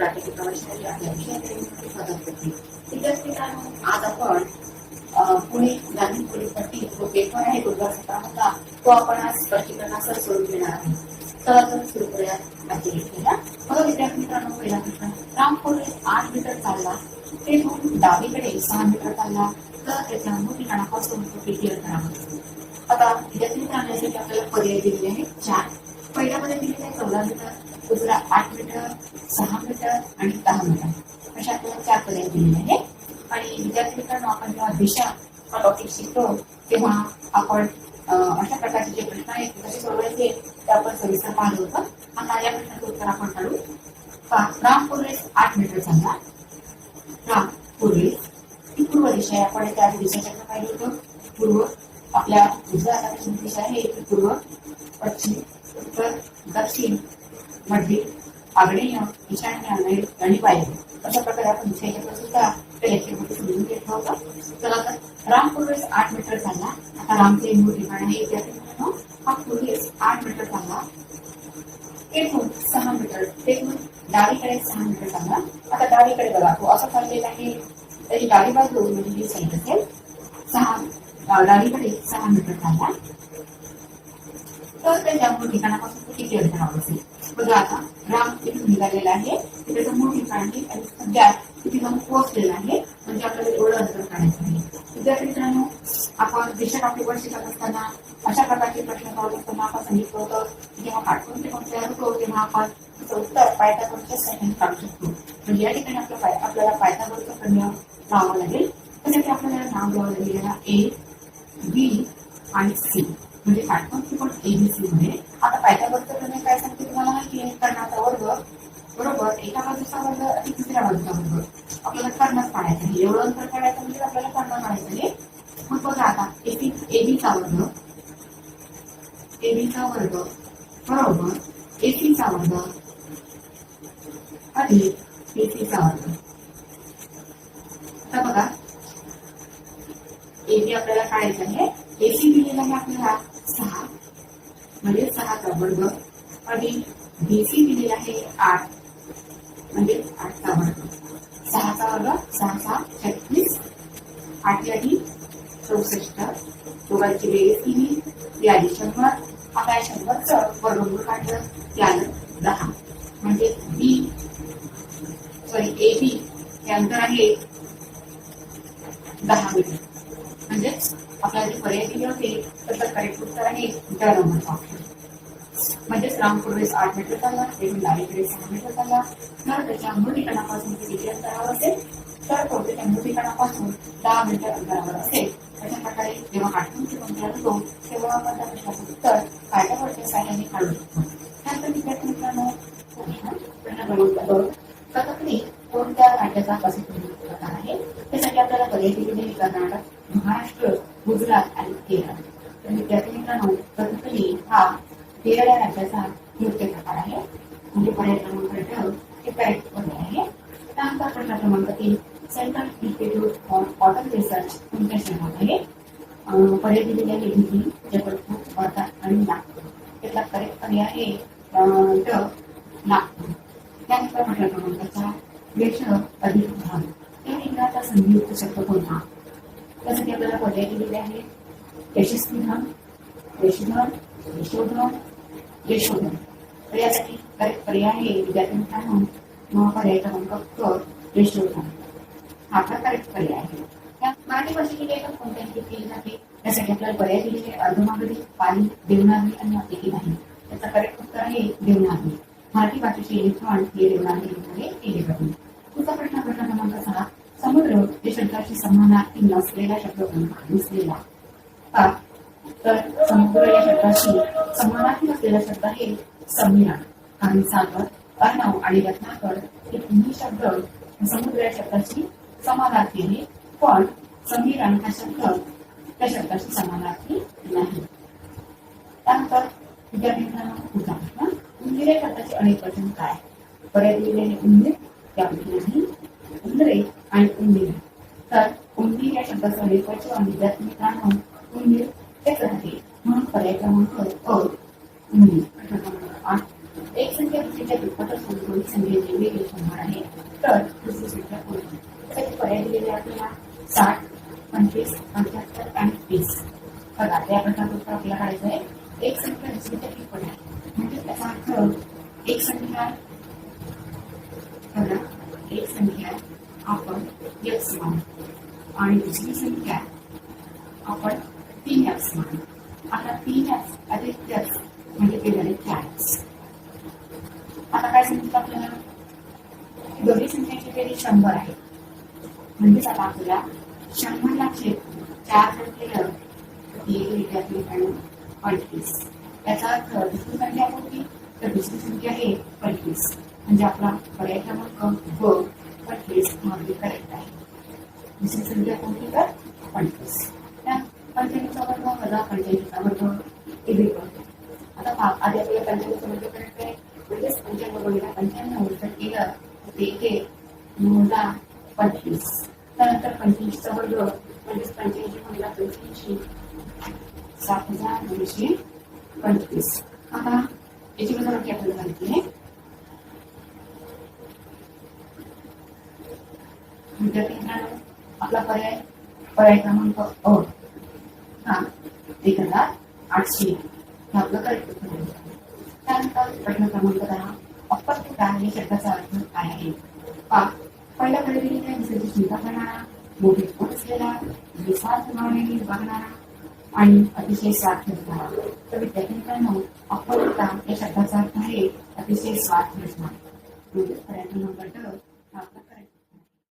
प्राकृतिक प्रवाशांची आहे विषयाकडे आज आपण पुणे ग्रामीण पोलीस भरती जो पेपर आहे गुरुवार सतरा होता तो आपण आज स्पष्टीकरणासह सोडून घेणार आहे तर सुरू करूया आजची लेक्चरला बघा विद्यार्थी मित्रांनो पहिला प्रश्न आठ मीटर चालला तेथून डावीकडे सहा मीटर चालला तर त्याच्या ठिकाणापासून तो आता विद्यार्थी मित्रांनो यासाठी आपल्याला पर्याय दिलेले आहेत. चार. पहिल्यामध्ये दिलेले आहे चौदा मीटर तुला आठ मीटर सहा मीटर आणि दहा मीटर. अशा आपल्याला चार पर्याय दिलेले आहेत आणि विद्यार्थी मित्रांनो आपण जेव्हा दिशा हा टॉपिक शिकतो तेव्हा आपण अशा प्रकारचे जे प्रश्न आहेत कसे सोडवायचे ते आपण सविस्तर पाहिलं होतं. आता या प्रश्नाचं उत्तर आपण काढू. का राम पूर्वेस आठ मीटर चालला राम पूर्वेस ही पूर्व दिशा आहे. आपण त्या दिशाचक्र पाहिलं होतं. पूर्व आपल्या उजव्या हाताची दिशा आहे. ती पूर्व पश्चिम उत्तर दक्षिण म्हणजे आग्नेय ईशान्य आणि आणि वायव्य अशा प्रकारे आपण दिशेच्या सुद्धा त्या लेक्चरमध्ये समजून घेतलं होतं. चला तर राम पूर्वेस आठ मीटर चालला. आता रामचे मूळ ठिकाण आहे विद्यार्थी मित्रांनो हा पूर्वेस आठ मीटर चालला. तेथून सहा मीटर तेथून डावीकडे सहा मीटर चालला. आता डावीकडे बघा तो असं ठरलेला आहे त्याची डावी बाजू म्हणजे ही साईड असेल. सहा डावीकडे सहा मीटर चालला. तर त्याच्या मूळ ठिकाणापासून किती अंतरावर असेल बघा आता राम इथून निघालेला आहे. त्याचं मूळ ठिकाण आहे आणि सध्या तिथे जाऊन पोहोचलेला आहे. म्हणजे आपल्याला एवढं अंतर काढायचं आहे. विद्यार्थी मित्रांनो आपण देशात आपली वर्ष शिकत असताना अशा प्रकारचे प्रश्न करत असताना आपण सांगितलं होतं जेव्हा पाठवून तेव्हा तयार करू तेव्हा आपण त्याचं उत्तर पायथागोरच्या सहाय्याने काढू शकतो. म्हणजे या ठिकाणी आपलं पाय आपल्याला पायथागोरचं प्रमेय लावावं लागेल. त्यासाठी आपल्याला नाव द्यावं लागेल. याला ए बी आणि सी म्हणजे काटकोन त्रिकोण एबीसी मध्ये. आता पायथागोरचं प्रमेय काय सांगतो? तुम्हाला कर्णाचा वर्ग बरोबर एका बाजूचा वर्ग आणि दुसऱ्या बाजूचा वर्ग आपल्याला कर्णच काढायचं आहे एवढं अंतर काढायचं म्हणजे आपल्याला कर्ण काढायचं आहे मग बघा आता एबी एबीचा वर्ग एबीचा वर्ग बरोबर एसीचा वर्ग अधिक एसीचा वर्ग. आता बघा एबी आपल्याला काढायचं आहे. एसी दिलेला आहे आपल्याला सहा. म्हणजे सहाचा वर्ग आणि बीसी दिलेला आहे आठ. म्हणजे आठचा वर्ग. सहाचा वर्ग सहा सहा छत्तीस. आठ आणि चौसष्ट. दोघांची बेरीज केली. यादी शंभर. आपल्या या शंभरचं वर्गमूळ काढलं? त्यानं दहा. म्हणजे बी. Sorry A B. हे अंतर आहे दहा मीटर म्हणजेच आपल्याला जे पर्याय दिले होते तर करेक्ट उत्तर आहे ड नंबरचा ऑप्शन म्हणजेच रामपूर्वेस आठ मीटर चालला तेथून डावीकडे सहा मीटर चालला तर त्याच्या मूळ ठिकाणापासून ते किती अंतरावर असेल? तर तो त्याच्या मूळ ठिकाणापासून दहा मीटर अंतरावर असेल. अशा प्रकारे जेव्हा आठवून किंवा तयार होतो तेव्हा आपण त्या प्रश्नाचं उत्तर कायद्यावरच्या साह्याने काढू. शकतो त्यानंतर विद्यार्थी मित्रांनो प्रश्न क्रमांक दोन कथकली कोणत्या राज्याचा प्रसिद्ध प्रकार आहे? त्यासाठी आपल्याला पर्याय दिलेले कर्नाटक महाराष्ट्र गुजरात आणि केरळ. तर विद्यार्थी मित्रांनो कथकली हा केरळ या राज्याचा नृत्य प्रकार आहे. म्हणजे पर्याय क्रमांक ड हे करेक्ट पर्याय आहे. त्यानंतर प्रश्न क्रमांक तीन central institute for cotton research तुमच्या शहरात आहे. पर्याय दिलेले आहे दिल्ली जबलपूर वर्धा आणि नागपूर. त्यातला करेक्ट पर्याय आहे ड नागपूर. त्यानंतर प्रश्न क्रमांकाचा देश अधिक भाग. या लिंगाचा संयुक्त शब्द कोणता? त्यासाठी आपल्याला पर्याय दिलेले आहे. यशस्वी धन यशधन यशोधन यशोधन तर यासाठी करेक्ट पर्याय आहे विद्यार्थी मित्रांनो मग पर्याय क्रमांक क यशोधन हा प्रकार एक पर्याय आहे. मराठी भाषेची लेखक कोणत्या लिपीत केली जाते त्यासाठी आपल्याला पर्याय दिलेले अर्धमागरी पाली देवनागरी आणि अतिथी नाही. त्याचं करेक्ट उत्तर आहे देवनागरी. मराठी भाषेचे लिखाण हे देवनागरीमध्ये केले जाते. पुढचा प्रश्न प्रश्न क्रमांक सहा. समुद्र हे शब्दाशी समानार्थी नसलेला शब्द कोणता नसलेला तर समुद्र या शब्दाशी समानार्थी असलेला शब्द हे समीरण आणि सागर अर्णव आणि रत्नाकर हे तिन्ही शब्द समुद्र या शब्दाशी समानार्थी आहे पण समीरण हा शब्द त्या शब्दाशी समानार्थी नाही. त्यानंतर विद्यार्थी मित्रांनो पुढचा प्रश्न उंदीर या शब्दाचे अनेक वचन काय? परत दिलेले उंदीर त्यापैकी नाही. उंदरे आणि उंदीर तर उंदीर या शब्दाचं अनेक वचन विद्यार्थी मित्रांनो उंदीर तेच राहते म्हणून पर्याय क्रमांक अ उंदीर प्रश्न क्रमांक आठ एक संख्या दुसरीच्या दुप्पट असून दोन संख्येची वेगळी होणार आहे. तर दुसरी संख्या कोणती? त्याचे पर्याय दिलेले आपल्याला साठ पंचवीस पंच्याहत्तर आणि तीस. बघा त्या प्रकारचं उत्तर आपल्याला काढायचं आहे. एक संख्या दुसरीच्या टिप्पण आहे. म्हणजे त्याचा अर्थ एक संख्या बघा एक संख्या आपण एक्स मानू. आणि दुसरी संख्या आपण तीन एक्स आता तीन एक्स अधिक एक्स म्हणजे ते झाले आता काय सांगितलं आपल्याला? दोन्ही संख्येची बेरीज शंभर आहे. म्हणजेच आता आपल्याला शंभर लाखशे चार जर केलं तर विद्यार्थी आणि पंचवीस. याचा अर्थ दुसरी संख्या कोणती? तर दुसरी संख्या आहे पंचवीस. म्हणजे आपला पर्याय क्रमांक व पंचवीसमध्ये करेक्ट आहे. दुसरी संख्या कोणती? तर पंचवीस. त्या पंच्याण्णवचा वर्ग त्याला पंच्याऐंशीचा वर्ग हे करतो आता पहा आधी आपल्याला पंच्याण्णवचा वर्ग करायचं आहे म्हणजेच पंच्याण्णव गुणिले पंच्याण्णव जर केलं तर ते एक नऊ दहा पंचवीस. त्यानंतर पंच्याऐंशीचा वर्ग म्हणजेच पंच्याऐंशी गुणिले पंच्याऐंशी सात हजार दोनशे पंचवीस. आता याची वजाबाकी आपल्याला माहिती आहे. विद्यार्थी मित्रांनो आपला पर्याय पर्याय क्रमांक अ. एक हजार आठशे हे आपलं करेक्ट त्यानंतर प्रश्न क्रमांक दहा अपत्यता या शब्दाचा अर्थ काय आहे? पा पहिल्या खरेदीने दुसऱ्याची चिंता करणारा मोठे पोट असलेला निस्वार्थ भावनेने वागणारा आणि अतिशय स्वार्थ असणारा तर विद्यार्थी मित्रांनो अपत्यता या शब्दाचा अर्थ आहे अतिशय स्वार्थ असणार म्हणजे पर्यटन नंबर ड आपला